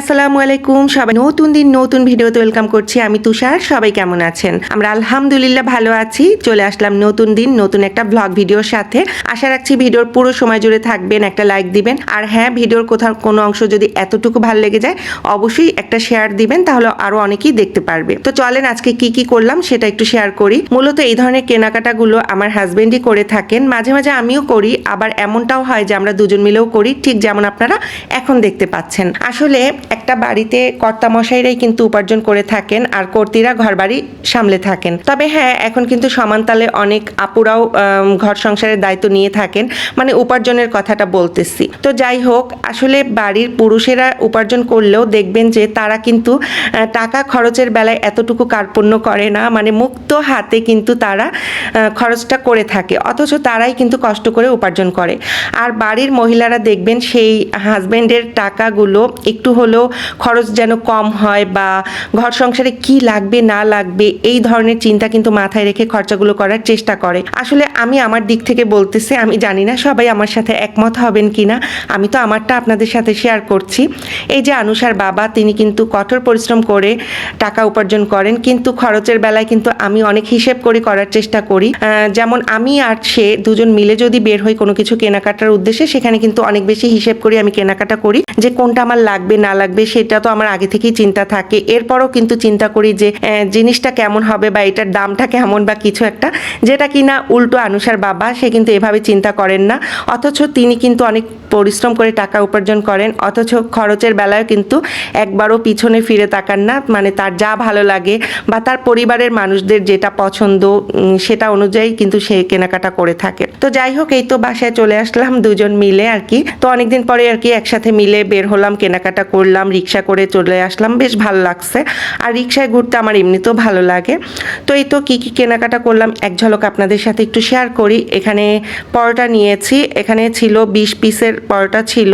আসসালামু আলাইকুম। সবাই নতুন দিন, নতুন ভিডিওতে ওয়েলকাম করছি। আমি তুষার, সবাই কেমন আছেন? আমরা আলহামদুলিল্লাহ ভালো আছি। চলে আসলাম নতুন দিন, নতুন একটা ব্লগ ভিডিওর সাথে। আশা রাখছি ভিডিওর পুরো সময় জুড়ে থাকবেন, একটা লাইক দিবেন। আর হ্যাঁ ভিডিওর কোথাও কোনো অংশ যদি এতটুকু ভালো লেগে যায়, অবশ্যই একটা শেয়ার দিবেন, তাহলে আরও অনেকেই দেখতে পারবে। তো চলেন আজকে কি কি করলাম সেটা একটু শেয়ার করি। মূলত এই ধরনের কেনাকাটাগুলো আমার হাজব্যান্ডই করে থাকেন। মাঝে মাঝে আমিও করি, আবার এমনটাও হয় যে আমরা দুজন মিলেও করি, ঠিক যেমন আপনারা এখন দেখতে পাচ্ছেন। আসলে একটা বাড়িতে কর্তামশাইরাই কিন্তু উপার্জন করে থাকেন আর কর্তীরা ঘর বাড়ি সামলে থাকেন। তবে হ্যাঁ এখন কিন্তু সমানতালে অনেক আপুরাও ঘর সংসারের দায়িত্ব নিয়ে থাকেন। মানে উপার্জনের কথাটা বলতেছি। তো যাই হোক, আসলে বাড়ির পুরুষেরা উপার্জন করলেও দেখবেন যে তারা কিন্তু টাকা খরচের বেলায় এতটুকু কার্পণ্য করে না। মানে মুক্ত হাতে কিন্তু তারা খরচটা করে থাকে। অথচ তারাই কিন্তু কষ্ট করে উপার্জন করে। আর বাড়ির মহিলারা দেখবেন সেই হাজবেন্ডের টাকাগুলো একটু হলেও খরচ যেন কম হয় বা ঘর সংসারে কি লাগবে, না লাগবে, এই ধরনের চিন্তা কিন্তু মাথায় রেখে খরচাগুলো করার চেষ্টা করে। আসলে আমি আমার দিক থেকে বলতেছি, আমি জানি না সবাই আমার সাথে একমত হবেন কিনা, আমি তো আমারটা আপনাদের সাথে শেয়ার করছি। এই যে আনুষার বাবা, তিনি কিন্তু কঠোর পরিশ্রম করে টাকা উপার্জন করেন, কিন্তু খরচের বেলায় কিন্তু আমি অনেক হিসেব করে, করার চেষ্টা করি। যেমন আমি আর সে দুজন মিলে যদি বের হই কোনো কিছু কেনাকাটার উদ্দেশ্যে, সেখানে কিন্তু অনেক বেশি হিসেব করি, আমি কেনাকাটা করি যে কোনটা আমার লাগবে, না লাগবে, সেটা তো আমার আগে থেকেই চিন্তা থাকে। এরপরও কিন্তু চিন্তা করি যে জিনিসটা কেমন হবে বা এটার দামটা কেমন বা কিছু একটা। যেটা কিনা উল্টো আনুষার বাবা, সে কিন্তু এভাবে চিন্তা করেন না। অথচ তিনি কিন্তু অনেক পরিশ্রম করে টাকা উপার্জন করেন। অথচ খরচের বেলায় কিন্তু একবারও পিছনে ফিরে তাকান না। মানে তার যা ভালো লাগে বা তার পরিবারের মানুষদের যেটা পছন্দ সেটা অনুযায়ী কিন্তু সে কেনাকাটা করে থাকে। তো যাই হোক, এই তো বাসায় চলে আসলাম দুজন মিলে আর কি। তো অনেকদিন পরে আর কি একসাথে মিলে বের হলাম, কেনাকাটা করলাম। রিক্সা করে চলে আসলাম, বেশ ভালো লাগছে। আর রিক্সায় ঘুরতে আমার এমনিতেও ভালো লাগে। তো এই তো কি কী কেনাকাটা করলাম, এক ঝলক আপনাদের সাথে একটু শেয়ার করি। এখানে পরোটা নিয়েছি, এখানে ছিল বিশ পিসের পরোটা ছিল।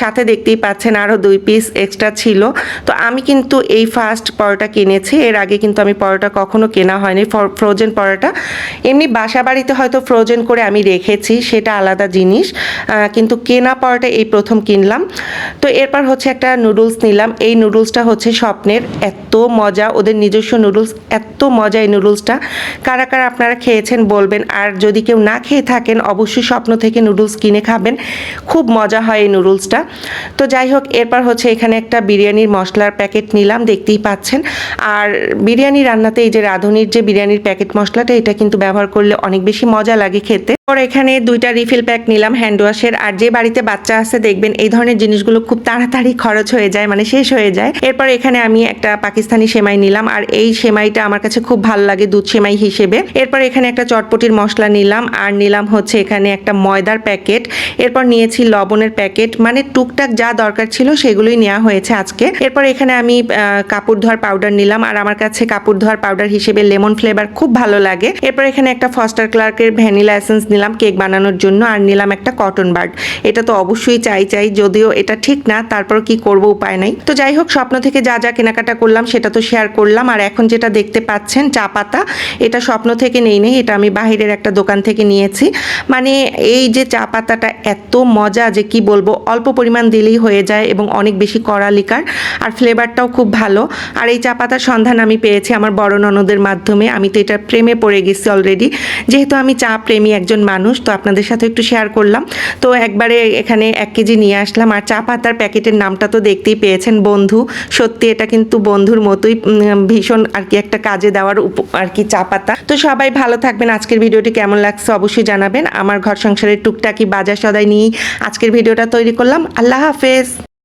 সাথে দেখতেই পাচ্ছেন আরও দুই পিস এক্সট্রা ছিল। তো আমি কিন্তু এই ফার্স্ট পরোটা কিনেছি, এর আগে কিন্তু আমি পরোটা কখনো কেনা হয়নি ফ্রোজেন পরোটা। এমনি বাসা বাড়িতে হয়তো ফ্রোজেন করে আমি রেখেছি, সেটা আলাদা জিনিস। কিন্তু কেনা পরোটা এই প্রথম কিনলাম। তো এরপর হচ্ছে একটা নুডলস নিলাম। এই নুডলসটা হচ্ছে স্বপ্নের। এত মজা, ওদের নিজস্ব নুডলস এত মজা এই নুডলসটা কারা কারা আপনারা খেয়েছেন বলবেন। আর যদি কেউ না খেয়ে থাকেন, অবশ্যই স্বপ্ন থেকে নুডলস কিনে খাবেন। খুব মজা হয় এই নুডলসটা তো যাই হোক, এরপর হচ্ছে এখানে একটা বিরিয়ানির মশলার প্যাকেট নিলাম, দেখতেই পাচ্ছেন। আর বিরিয়ানি রান্নাতে এই যে রাঁধুনির যে বিরিয়ানির প্যাকেট মশলাটা, এটা কিন্তু ব্যবহার করলে অনেক বেশি মজা লাগে খেতে। পর এখানে দুইটা রিফিল প্যাক নিলাম হ্যান্ড ওয়াশের আর যে বাড়িতে বাচ্চা আছে, দেখবেন এই ধরনের জিনিসগুলো খুব তাড়াতাড়ি খরচ হয়ে যায় মানে শেষ হয়ে যায়। এরপর এখানে আমি একটা পাকিস্তানি সেমাই নিলাম, আর এই সেমাইটা আমার কাছে খুব ভালো লাগে দুধ সেমাই হিসেবে। এরপর এখানে একটা চটপটির মশলা নিলাম, আর নিলাম হচ্ছে এখানে একটা ময়দার প্যাকেট। এরপর নিয়েছি লবণের প্যাকেট মানে টুকটাক যা দরকার ছিল সেগুলোই নেওয়া হয়েছে আজকে। এরপর এখানে আমি কাপড় ধোয়ার পাউডার নিলাম, আর আমার কাছে কাপড় ধোয়ার পাউডার হিসেবে লেমন ফ্লেভার খুব ভালো লাগে। এরপর এখানে একটা ফস্টার ক্লার্কের ভ্যানিলা এসেন্স নিলাম কেক বানানোর জন্য আর নিলাম একটা কটন বার্ড। এটা তো অবশ্যই চাই চাই, যদিও এটা ঠিক না, তারপর কি করব উপায় নাই। তো যাই হোক, স্বপ্ন থেকে যা যা কেনাকাটা করলাম সেটা তো শেয়ার করলাম। আর এখন যেটা দেখতে পাচ্ছেন, চা পাতা, এটা স্বপ্ন থেকে নেই নেই, এটা আমি বাহিরের একটা দোকান থেকে নিয়েছি। মানে এই যে চা পাতাটা এত মজা যে কি বলব, অল্প পরিমাণ দিলেই হয়ে যায় এবং অনেক বেশি কড়া লিকার আর ফ্লেভারটাও খুব ভালো। আর এই চা পাতার সন্ধান আমি পেয়েছি আমার বড় ননদের মাধ্যমে। আমি তো এটা প্রেমে পড়ে গেছি অলরেডি যেহেতু আমি চা প্রেমী একজন মানুষ, তো আপনাদের সাথে একটু শেয়ার করলাম। তো একবারে এখানে এক কেজি নিয়ে আসলাম। আর চা পাতার প্যাকেটের নামটা তো দেখতেই পেয়েছেন বন্ধু। সত্যি এটা কিন্তু বন্ধুর মতোই ভীষণ আর কি একটা কাজে দেওয়ার আর কি চা পাতা। তো সবাই ভালো থাকবেন। আজকের ভিডিওটি কেমন লাগছে অবশ্যই জানাবেন। আমার ঘর সংসারের টুকটাকি বাজার সদাই নিয়েই আজকের ভিডিওটা তৈরি করলাম। আল্লাহ হাফেজ।